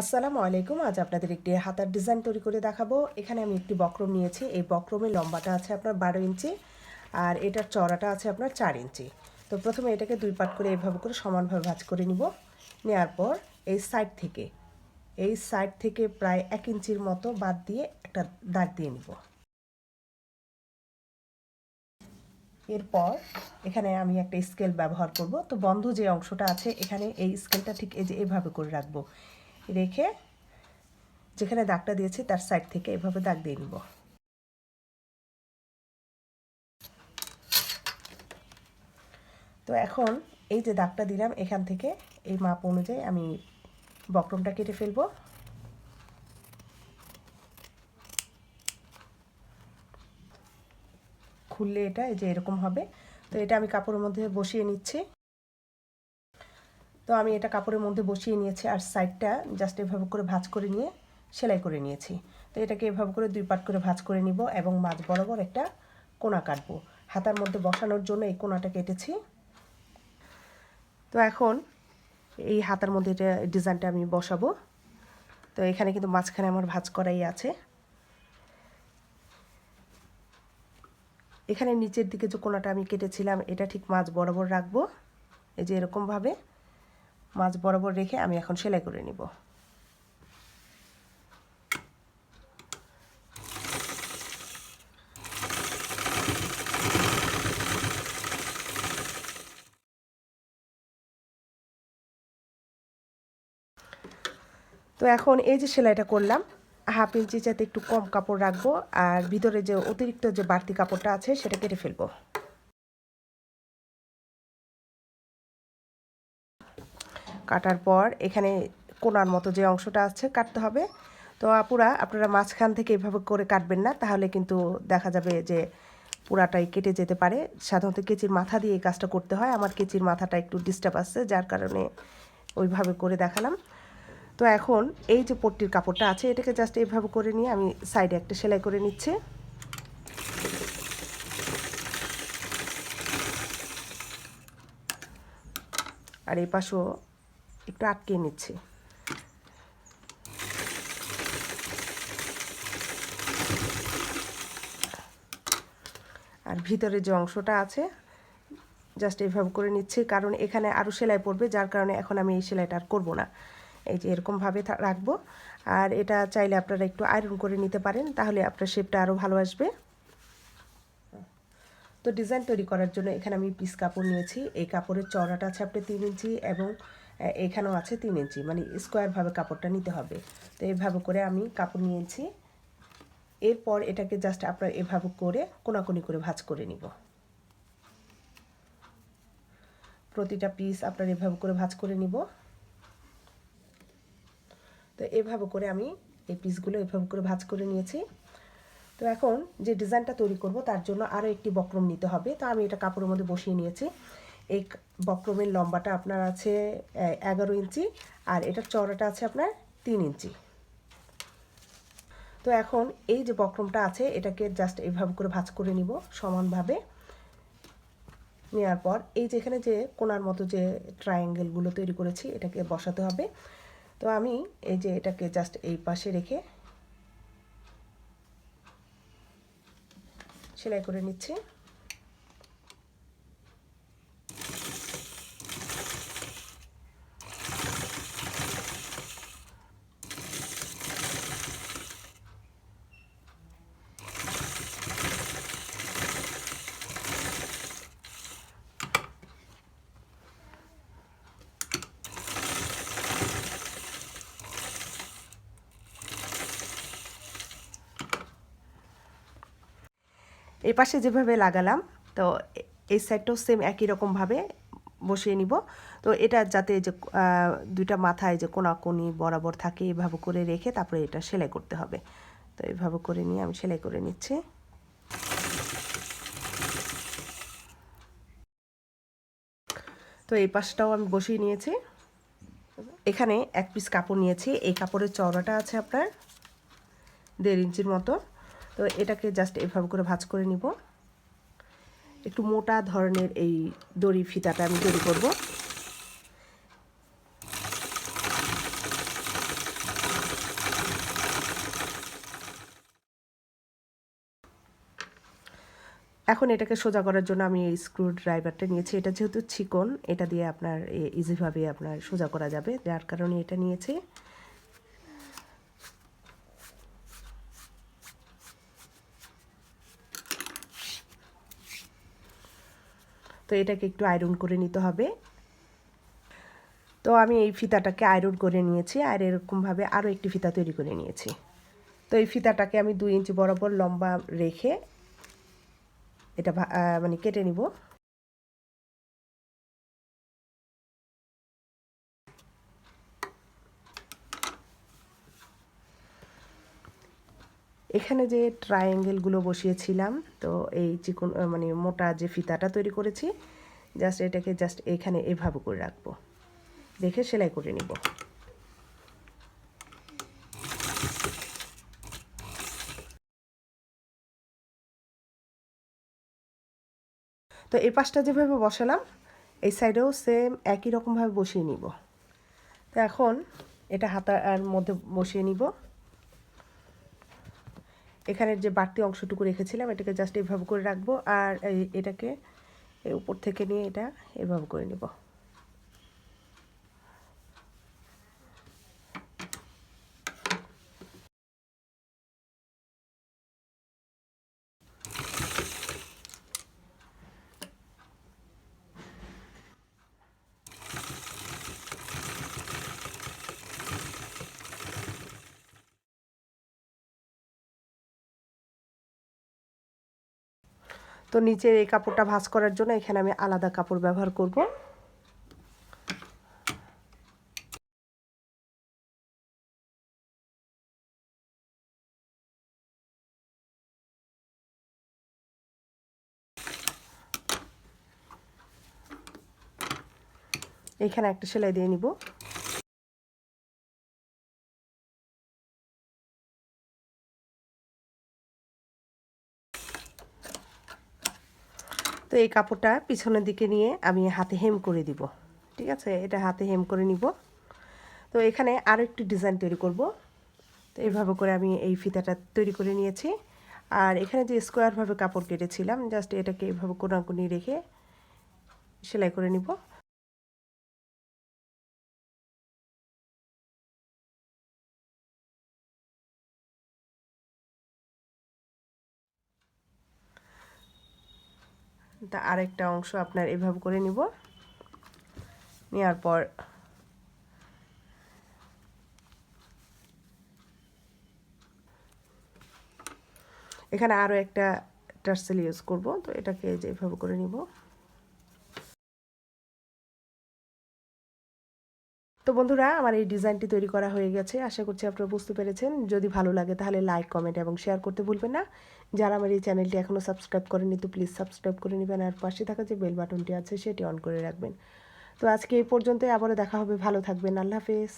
আসসালামু আলাইকুম, আজ আপনাদের একটি হাতার ডিজাইন তৈরি করে দেখাবো। এখানে আমি একটি বক্রম নিয়েছি, এই বক্রমের লম্বাটা আছে আপনার বারো ইঞ্চি আর এটার চড়াটা আছে আপনার চার ইঞ্চি। তো প্রথমে এটাকে দুই পাট করে এভাবে করে সমানভাবে ভাঁজ করে নিব। নেওয়ার পর এই সাইড থেকে, এই সাইড থেকে প্রায় এক ইঞ্চির মতো বাদ দিয়ে একটা দাগ দিয়ে নিব। এরপর এখানে আমি একটা স্কেল ব্যবহার করব। তো বন্ধ যে অংশটা আছে, এখানে এই স্কেলটা ঠিক এই যে এভাবে করে রাখব। রেখে যেখানে দাগটা দিয়েছি তার সাইড থেকে এভাবে দাগ দিয়ে নিব। তো এখন এই যে দাগটা দিলাম, এখান থেকে এই মাপ অনুযায়ী আমি বক্রমটা কেটে ফেলব। খুললে এটা এই যে এরকম হবে। তো এটা আমি কাপড়ের মধ্যে বসিয়ে নিচ্ছি। তো আমি এটা কাপড়ের মধ্যে বসিয়ে নিয়েছি আর সাইডটা জাস্ট এভাবে করে ভাঁজ করে নিয়ে সেলাই করে নিয়েছি। তো এটাকে এভাবে করে দুই পাট করে ভাঁজ করে নিব এবং মাঝ বরাবর একটা কোনা কাটবো। হাতার মধ্যে বসানোর জন্য এই কোনাটা কেটেছি তো এখন এই হাতার মধ্যে এটা ডিজাইনটা আমি বসাবো। তো এখানে কিন্তু মাঝখানে আমার ভাঁজ করাই আছে। এখানে নিচের দিকে যে কোনাটা আমি কেটেছিলাম, এটা ঠিক মাছ বরাবর রাখব। এই যে এরকমভাবে। মাছ বরাবর রেখে আমি এখন সেলাই করে নিব। তো এখন এই যে সেলাইটা করলাম, হাফ ইঞ্চি যাতে একটু কম কাপড় রাখব আর ভিতরে যে অতিরিক্ত যে বাড়তি কাপড়টা আছে সেটা কেটে ফেলব। কাটার পর এখানে কোনার মতো যে অংশটা আছে কাটতে হবে। তো আপুরা, আপনারা মাঝখান থেকে এভাবে করে কাটবেন না, তাহলে কিন্তু দেখা যাবে যে পুরাটাই কেটে যেতে পারে। সাধারণত কেচির মাথা দিয়ে এই কাজটা করতে হয়। আমার কেচির মাথাটা একটু ডিস্টার্ব আসছে যার কারণে ওইভাবে করে দেখালাম। তো এখন এই যে পট্টির কাপড়টা আছে, এটাকে জাস্ট এইভাবে করে নিয়ে আমি সাইডে একটা সেলাই করে নিচ্ছি। আর এই পাশেও একটু আটকে নিচ্ছি। আর ভিতরে যে অংশটা আছে জাস্ট এইভাবে করে নিচ্ছি, কারণ এখানে আরও সেলাই পড়বে, যার কারণে এখন আমি এই সেলাইটা আর করব না। এই যে এরকমভাবে রাখব। আর এটা চাইলে আপনারা একটু আয়রন করে নিতে পারেন, তাহলে আপনার শেপটা আরও ভালো আসবে। তো ডিজাইন তৈরি করার জন্য এখানে আমি পিস কাপড় নিয়েছি। এই কাপড়ের চড়াটা আছে আপনার তিন ইঞ্চি এবং এখানেও আছে তিন ইঞ্চি। মানে স্কোয়ারভাবে কাপড়টা নিতে হবে। তো এভাবে করে আমি কাপড় নিয়েছি। এরপর এটাকে জাস্ট আপনার এভাবে করে কোনাকুনি করে ভাজ করে নিব। প্রতিটা পিস আপনার এভাবে করে ভাজ করে নিব। তো এভাবে করে আমি এই পিসগুলো এভাবে করে ভাজ করে নিয়েছি। তো এখন যে ডিজাইনটা তৈরি করব, তার জন্য আরও একটি বক্রম নিতে হবে। তো আমি এটা কাপড়ের মধ্যে বসিয়ে নিয়েছি। এই বক্রমের লম্বাটা আপনার আছে এগারো ইঞ্চি, আর এটার চওড়াটা আছে আপনার তিন ইঞ্চি। তো এখন এই যে বক্রমটা আছে, এটাকে জাস্ট এইভাবে করে ভাজ করে নিব সমানভাবে। নেওয়ার পর এই যেখানে যে কোনার মতো যে ট্রায়াঙ্গেলগুলো তৈরি করেছি, এটাকে বসাতে হবে। তো আমি এই যে এটাকে জাস্ট এই পাশে রেখে সেলাই করে নিচ্ছি। এই পাশে যেভাবে লাগালাম, তো এই সাইডটাও সেম একই রকমভাবে বসিয়ে নিব। তো এটা যাতে যে দুইটা মাথায় যে কোনাকুনি বরাবর থাকে, এভাবে করে রেখে তারপরে এটা সেলাই করতে হবে। তো এভাবে করে নিয়ে আমি সেলাই করে নিচ্ছি। তো এই পাশটাও আমি বসিয়ে নিয়েছি। এখানে এক পিস কাপড় নিয়েছি। এই কাপড়ের চওড়াটা আছে আপনার দেড় ইঞ্চির মতো। তো এটাকে জাস্ট এভাবে করে ভাজ করে নিব। একটু মোটা ধরনের এই দড়ি ফিতাটা আমি তৈরি করব। এখন এটাকে সোজা করার জন্য আমি এই স্ক্রু ড্রাইভারটা নিয়েছি। এটা যেহেতু চিকন এটা দিয়ে আপনার ইজিভাবে আপনার সোজা করা যাবে। যার কারণে এটা নিয়েছি। তো এটাকে একটু আয়রন করে নিতে হবে। তো আমি এই ফিতাটাকে আয়রন করে নিয়েছি আর এরকমভাবে আরও একটি ফিতা তৈরি করে নিয়েছি। তো এই ফিতাটাকে আমি দুই ইঞ্চি বরাবর লম্বা রেখে এটা মানে কেটে নিব। এখানে যে ট্রায়াঙ্গেলগুলো বসিয়েছিলাম, তো এই চিকন মানে মোটা যে ফিতাটা তৈরি করেছি জাস্ট এটাকে জাস্ট এখানে এভাবে করে রাখব। দেখে সেলাই করে নিব। তো এই পাশটা যেভাবে বসালাম, এই সাইডেও সেম একই রকমভাবে বসিয়ে নিব। তো এখন এটা হাতার মধ্যে বসিয়ে নিব। এখানের যে বাড়তি অংশটুকু রেখেছিলাম, এটাকে জাস্ট এভাবে করে রাখব আর এটাকে উপর থেকে নিয়ে এটা এভাবে করে নিব। তো নিচের এই কাপড়টা ভাঁজ করার জন্য এখানে আমি আলাদা কাপড় ব্যবহার করব। এখানে একটা সেলাই দিয়ে নিব। এই কাপড়টা পিছনের দিকে নিয়ে আমি হাতে হেম করে দিব। ঠিক আছে? এটা হাতে হেম করে নিব। তো এখানে আরও একটি ডিজাইন তৈরি করব। তো এইভাবে করে আমি এই ফিতাটা তৈরি করে নিয়েছি। আর এখানে যে স্কোয়ারভাবে কাপড় কেটেছিলাম, জাস্ট এটাকে এইভাবে কোনাকুনি রেখে সেলাই করে নিব। তা আরেকটা অংশ আপনার এভাবে করে নিব। নেওয়ার পর এখানে আরও একটা টার্সেল ইউজ করব, তো এটাকে যে এভাবে করে নিব। তো বন্ধুরা, আমার এই ডিজাইনটি তৈরি করা হয়ে গেছে। আশা করছি আপনারা বুঝতে পেরেছেন। যদি ভালো লাগে তাহলে লাইক, কমেন্ট এবং শেয়ার করতে ভুলবেন না। যারা আমার এই চ্যানেলটি এখনও সাবস্ক্রাইব করেনি তো প্লিজ সাবস্ক্রাইব করে নেবেন আর পাশে থাকা যে বেল বাটনটি আছে সেটি অন করে রাখবেন। তো আজকে এই পর্যন্তই। আবারও দেখা হবে। ভালো থাকবেন। আল্লাহ হাফেজ।